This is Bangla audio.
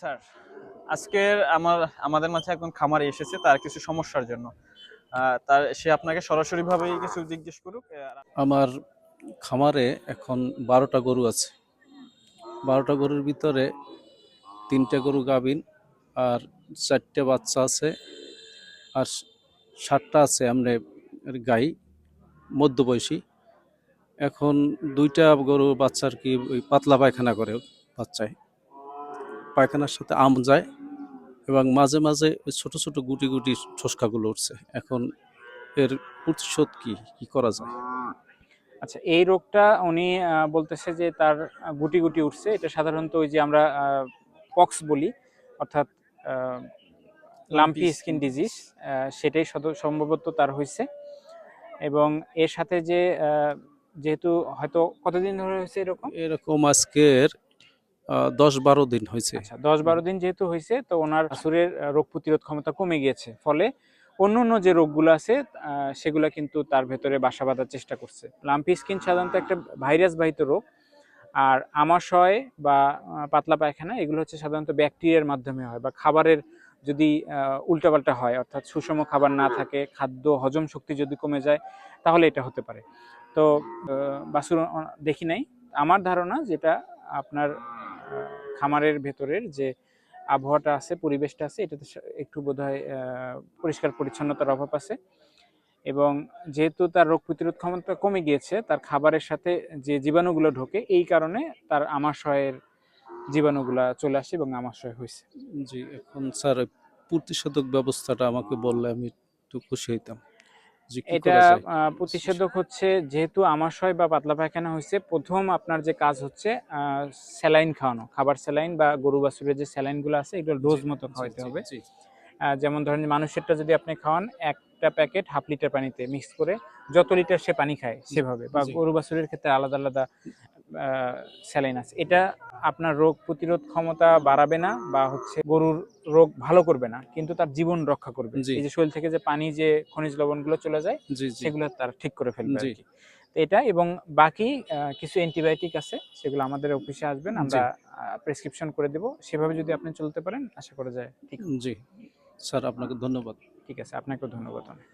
স্যার, আজকের আমার, আমাদের মাঝে একজন খামারে এসেছে, তার কিছু সমস্যার জন্য। তার, সে আপনাকে সরাসরি ভাবেই কিছু জিজ্ঞেস করুক আমার খামারে এখন বারোটা গরু আছে। বারোটা গরুর ভিতরে তিনটে গরু গাভিন, আর চারটে বাচ্চা আছে, আর সাতটা আছে আমরা গাই, মধ্যবয়সী। এখন দুইটা গরু বাচ্চার কি ওই পাতলা পায়খানা করে বাচ্চায়। পায়খানার সাথে আম যায় এবং মাঝে মাঝে ওই ছোট ছোট গুটি গুটি ছোসকাগুলো উঠছে। এখন এর প্রতিশোধ কি? কি করা যায়? আচ্ছা এই রোগটা উনি বলতেছে যে তার গুটি গুটি উঠছে। এটা সাধারণত ওই যে আমরা পক্স বলি অর্থাৎ লাম্পি স্কিন ডিজিজ সেটাই সম্ভবত তার হয়েছে এবং এর সাথে যে যেহেতু হয়তো কতদিন ধরে হয়েছে এরকম? এরকম আজকের দশ বারো দিন হয়েছে। আচ্ছা দশ বারো দিন যেহেতু হয়েছে, তো ওনার আসুরের রোগ প্রতিরোধ ক্ষমতা কমে গিয়েছে। ফলে অন্য অন্য যে রোগগুলো আছে সেগুলো কিন্তু তার ভেতরে বাসা বাঁধার চেষ্টা করছে। লাম্পি স্কিন সাধারণত একটা ভাইরাস বাহিত রোগ। আর আমাশয় বা পাতলা পায়খানা, এগুলো হচ্ছে সাধারণত ব্যাকটেরিয়ার মাধ্যমে হয় বা খাবারের যদি উল্টাপাল্টা হয়, অর্থাৎ সুষম খাবার না থাকে, খাদ্য হজম শক্তি যদি কমে যায়, তাহলে এটা হতে পারে। তো বাসুর দেখি নাই। আমার ধারণা যেটা আপনার খামারের ভেতরের যে আবহাওয়াটা আছে, পরিবেশটা আছে, এটাতে একটু বোধহয় পরিষ্কার পরিচ্ছন্নতার অভাব আছে। এবং যেহেতু তার রোগ প্রতিরোধ ক্ষমতা কমে গিয়েছে, তার খাবারের সাথে যে জীবাণুগুলো ঢোকে, এই কারণে তার আমাশয়ের জীবাণুগুলা চলে আসে এবং আমাশয় হয়েছে। জি, এখন স্যার প্রতিষেধক ব্যবস্থাটা আমাকে বললে আমি একটু খুশি হইতাম। এটা প্রতিষেধক হচ্ছে যেহেতু আমাশয় বা পাতলা পায়খানা হয়েছে প্রথম আপনার যে কাজ হচ্ছে স্যালাইন খাওয়ানো খাবার স্যালাইন বা গরু বাছুরের যে স্যালাইনগুলো আছে এগুলো ডোজ মতো জি, খাওয়াইতে হবে। যেমন ধরেন মানুষেরটা যদি আপনি খাওয়ান একটা প্যাকেট হাফ লিটার পানিতে মিক্স করে যত লিটার সে পানি খায় সেভাবে বা গরু বাছুরের ক্ষেত্রে আলাদা আলাদা স্যালাইন আছে। এটা আপনার রোগ প্রতিরোধ ক্ষমতা বাড়াবে না বা হচ্ছে গরুর রোগ ভালো করবে না কিন্তু তার জীবন রক্ষা করবে। এই যে শরীর থেকে যে পানি যে খনিজ লবণগুলো চলে যায় সেগুলো তার ঠিক করে ফেলবে এটা এবং বাকি কিছু অ্যান্টিবায়োটিক আছে সেগুলো আমাদের অফিসে আসবেন আমরা প্রেসক্রিপশন করে দেব। সেভাবে যদি আপনি চলতে পারেন আশা করা যায় ঠিক। জি। স্যার আপনাকে ধন্যবাদ। ঠিক আছে আপনাকেও ধন্যবাদ অনেক।